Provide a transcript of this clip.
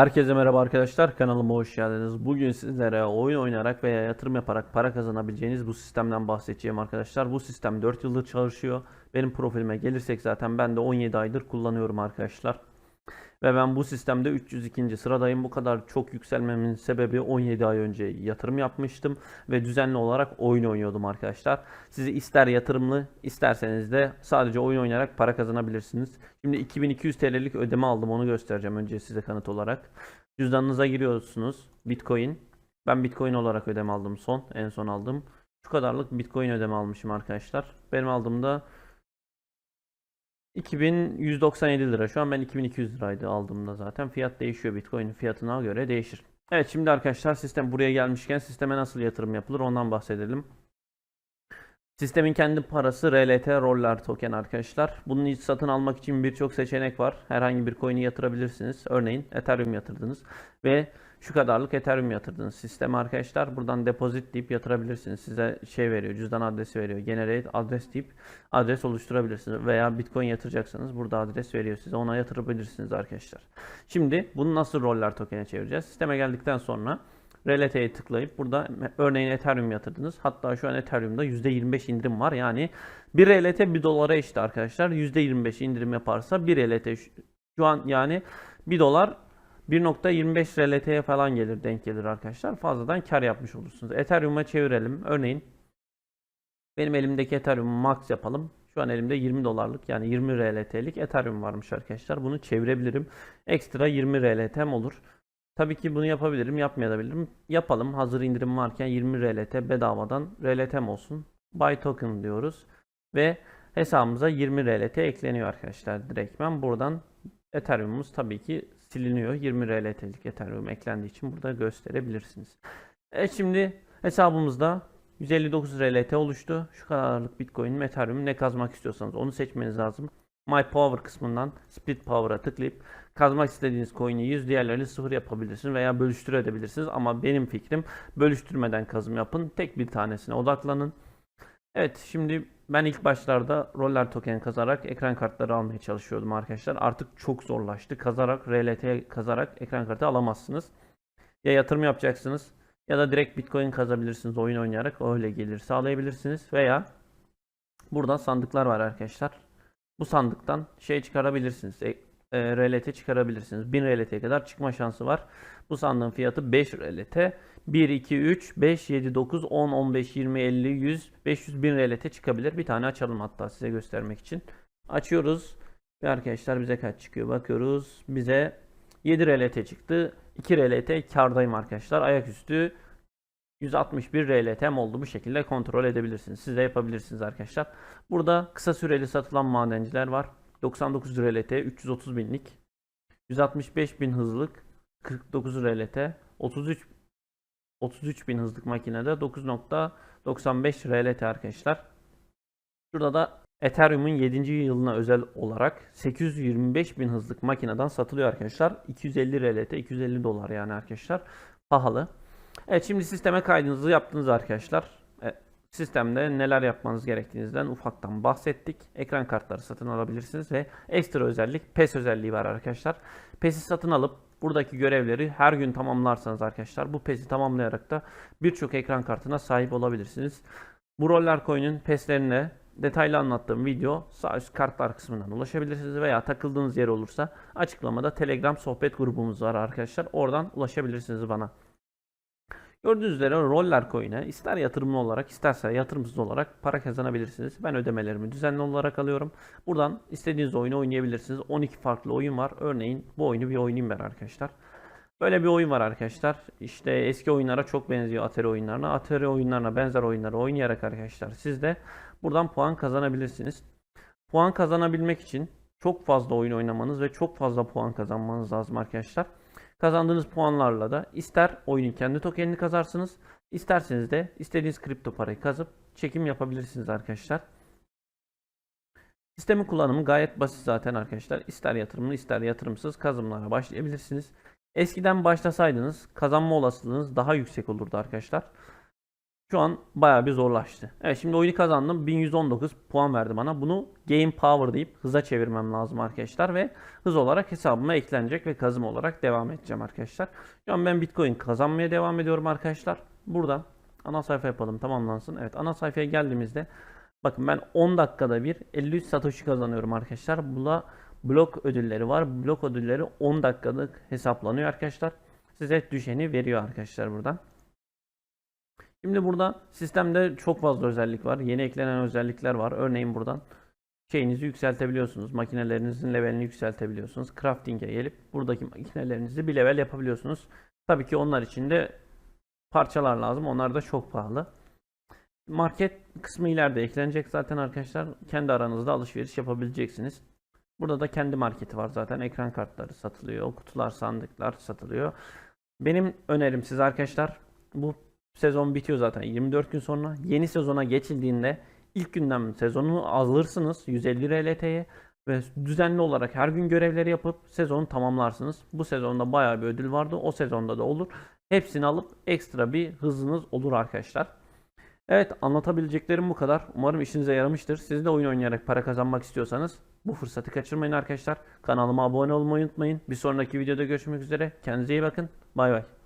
Herkese merhaba arkadaşlar kanalıma hoş geldiniz. Bugün sizlere oyun oynayarak veya yatırım yaparak para kazanabileceğiniz bu sistemden bahsedeceğim arkadaşlar. Bu sistem 4 yıldır çalışıyor. Benim profilime gelirsek zaten ben de 17 aydır kullanıyorum arkadaşlar. Ve ben bu sistemde 302. sıradayım. Bu kadar çok yükselmemin sebebi 17 ay önce yatırım yapmıştım ve düzenli olarak oyun oynuyordum arkadaşlar. Sizi ister yatırımlı isterseniz de sadece oyun oynayarak para kazanabilirsiniz. Şimdi 2200 TL'lik ödeme aldım onu göstereceğim önce size kanıt olarak. Cüzdanınıza giriyorsunuz Bitcoin. Ben Bitcoin olarak ödeme aldım son en son aldım. Şu kadarlık Bitcoin ödeme almışım arkadaşlar. Benim aldığımda 2197 lira. Şu an ben 2200 liraydı aldığımda zaten. Fiyat değişiyor. Bitcoin'in fiyatına göre değişir. Evet şimdi arkadaşlar sistem buraya gelmişken sisteme nasıl yatırım yapılır ondan bahsedelim. Sistemin kendi parası RLT Roller Token arkadaşlar. Bunun satın almak için birçok seçenek var. Herhangi bir coin'i yatırabilirsiniz. Örneğin Ethereum yatırdınız ve şu kadarlık Ethereum yatırdınız sisteme arkadaşlar. Buradan deposit deyip yatırabilirsiniz. Size şey veriyor, cüzdan adresi veriyor. Generate adres deyip adres oluşturabilirsiniz. Veya Bitcoin yatıracaksanız burada adres veriyor size. Ona yatırabilirsiniz arkadaşlar. Şimdi bunu nasıl roller token'e çevireceğiz? Sisteme geldikten sonra RLT'ye tıklayıp burada örneğin Ethereum yatırdınız. Hatta şu an Ethereum'da %25 indirim var. Yani 1 RLT 1 dolara eşit arkadaşlar. %25 indirim yaparsa 1 RLT şu an yani 1 dolar 1.25 RLT'ye falan gelir denk gelir arkadaşlar. Fazladan kar yapmış olursunuz. Ethereum'a çevirelim. Örneğin benim elimdeki Ethereum max yapalım. Şu an elimde 20 dolarlık yani 20 RLT'lik Ethereum varmış arkadaşlar. Bunu çevirebilirim. Ekstra 20 RLT'm olur. Tabii ki bunu yapabilirim, yapmayabilirim. Yapalım. Hazır indirim varken 20 RLT bedavadan RLT'm olsun. Buy token diyoruz. Ve hesabımıza 20 RLT ekleniyor arkadaşlar direktmen. Buradan Ethereum'umuz tabii ki siliniyor. 20 RLT'lik Ethereum eklendiği için burada gösterebilirsiniz. Evet şimdi hesabımızda 159 RLT oluştu. Şu kadarlık Bitcoin, Ethereum ne kazmak istiyorsanız onu seçmeniz lazım. My Power kısmından Split Power'a tıklayıp kazmak istediğiniz coin'i 100 diğerlerini 0 yapabilirsiniz veya bölüştürebilirsiniz. Ama benim fikrim bölüştürmeden kazım yapın. Tek bir tanesine odaklanın. Evet şimdi ben ilk başlarda roller token kazarak ekran kartları almaya çalışıyordum arkadaşlar. Artık çok zorlaştı. Kazarak RLT kazarak ekran kartı alamazsınız. Ya yatırım yapacaksınız ya da direkt Bitcoin kazabilirsiniz oyun oynayarak öyle gelir sağlayabilirsiniz veya burada sandıklar var arkadaşlar. Bu sandıktan şey çıkarabilirsiniz. E, e, RLT çıkarabilirsiniz. 1000 RLT'ye kadar çıkma şansı var. Bu sandığın fiyatı 5 RLT. 1, 2, 3, 5, 7, 9, 10, 15, 20, 50, 100, 500 bin RLT çıkabilir. Bir tane açalım hatta size göstermek için. Açıyoruz. Ve arkadaşlar bize kaç çıkıyor? Bakıyoruz. Bize 7 RLT çıktı. 2 RLT kardayım arkadaşlar. Ayaküstü 161 RLT'm oldu. Bu şekilde kontrol edebilirsiniz. Siz de yapabilirsiniz arkadaşlar. Burada kısa süreli satılan madenciler var. 99 RLT, 330 binlik. 165 bin hızlık, 49 RLT, 33 33 bin hızlık makinede 9.95 RLT arkadaşlar. Şurada da Ethereum'un 7. yılına özel olarak 825 bin hızlık makineden satılıyor arkadaşlar. 250 RLT, 250 dolar yani arkadaşlar. Pahalı. Evet şimdi sisteme kaydınızı yaptınız arkadaşlar. E, sistemde neler yapmanız gerektiğinizden ufaktan bahsettik. Ekran kartları satın alabilirsiniz ve ekstra özellik PES özelliği var arkadaşlar. PES'i satın alıp buradaki görevleri her gün tamamlarsanız arkadaşlar bu PES'i tamamlayarak da birçok ekran kartına sahip olabilirsiniz. Bu roller coin'in PES'lerine detaylı anlattığım video sağ üst kartlar kısmından ulaşabilirsiniz veya takıldığınız yer olursa açıklamada Telegram sohbet grubumuz var arkadaşlar. Oradan ulaşabilirsiniz bana. Gördüğünüz üzere roller coin'e ister yatırımlı olarak isterse yatırımsız olarak para kazanabilirsiniz. Ben ödemelerimi düzenli olarak alıyorum. Buradan istediğiniz oyunu oynayabilirsiniz. 12 farklı oyun var. Örneğin bu oyunu bir oynayayım ben arkadaşlar. Böyle bir oyun var arkadaşlar. İşte eski oyunlara çok benziyor Atari oyunlarına. Atari oyunlarına benzer oyunları oynayarak arkadaşlar siz de buradan puan kazanabilirsiniz. Puan kazanabilmek için çok fazla oyun oynamanız ve çok fazla puan kazanmanız lazım arkadaşlar. Kazandığınız puanlarla da ister oyunun kendi tokenini kazarsınız, isterseniz de istediğiniz kripto parayı kazıp çekim yapabilirsiniz arkadaşlar. Sistemin kullanımı gayet basit zaten arkadaşlar. İster yatırımlı ister yatırımsız kazımlara başlayabilirsiniz. Eskiden başlasaydınız kazanma olasılığınız daha yüksek olurdu arkadaşlar. Şu an bayağı bir zorlaştı. Evet şimdi oyunu kazandım. 1119 puan verdi bana. Bunu Game Power deyip hıza çevirmem lazım arkadaşlar ve hız olarak hesabıma eklenecek ve kazım olarak devam edeceğim arkadaşlar. Şu an ben Bitcoin kazanmaya devam ediyorum arkadaşlar. Buradan ana sayfa yapalım tamamlansın. Evet ana sayfaya geldiğimizde bakın ben 10 dakikada bir 53 satoshi kazanıyorum arkadaşlar. Bula blok ödülleri var. Blok ödülleri 10 dakikalık hesaplanıyor arkadaşlar. Size düşeni veriyor arkadaşlar buradan. Şimdi burada sistemde çok fazla özellik var. Yeni eklenen özellikler var. Örneğin buradan şeyinizi yükseltebiliyorsunuz. Makinelerinizin levelini yükseltebiliyorsunuz. Crafting'e gelip buradaki makinelerinizi bir level yapabiliyorsunuz. Tabii ki onlar için de parçalar lazım. Onlar da çok pahalı. Market kısmı ileride eklenecek zaten arkadaşlar. Kendi aranızda alışveriş yapabileceksiniz. Burada da kendi marketi var zaten. Ekran kartları satılıyor. Kutular, sandıklar satılıyor. Benim önerim size arkadaşlar bu sezon bitiyor zaten 24 gün sonra. Yeni sezona geçildiğinde ilk günden sezonu alırsınız 150 RLT'ye ve düzenli olarak her gün görevleri yapıp sezonu tamamlarsınız. Bu sezonda bayağı bir ödül vardı. O sezonda da olur. Hepsini alıp ekstra bir hızınız olur arkadaşlar. Evet anlatabileceklerim bu kadar. Umarım işinize yaramıştır. Siz de oyun oynayarak para kazanmak istiyorsanız bu fırsatı kaçırmayın arkadaşlar. Kanalıma abone olmayı unutmayın. Bir sonraki videoda görüşmek üzere. Kendinize iyi bakın. Bay bay.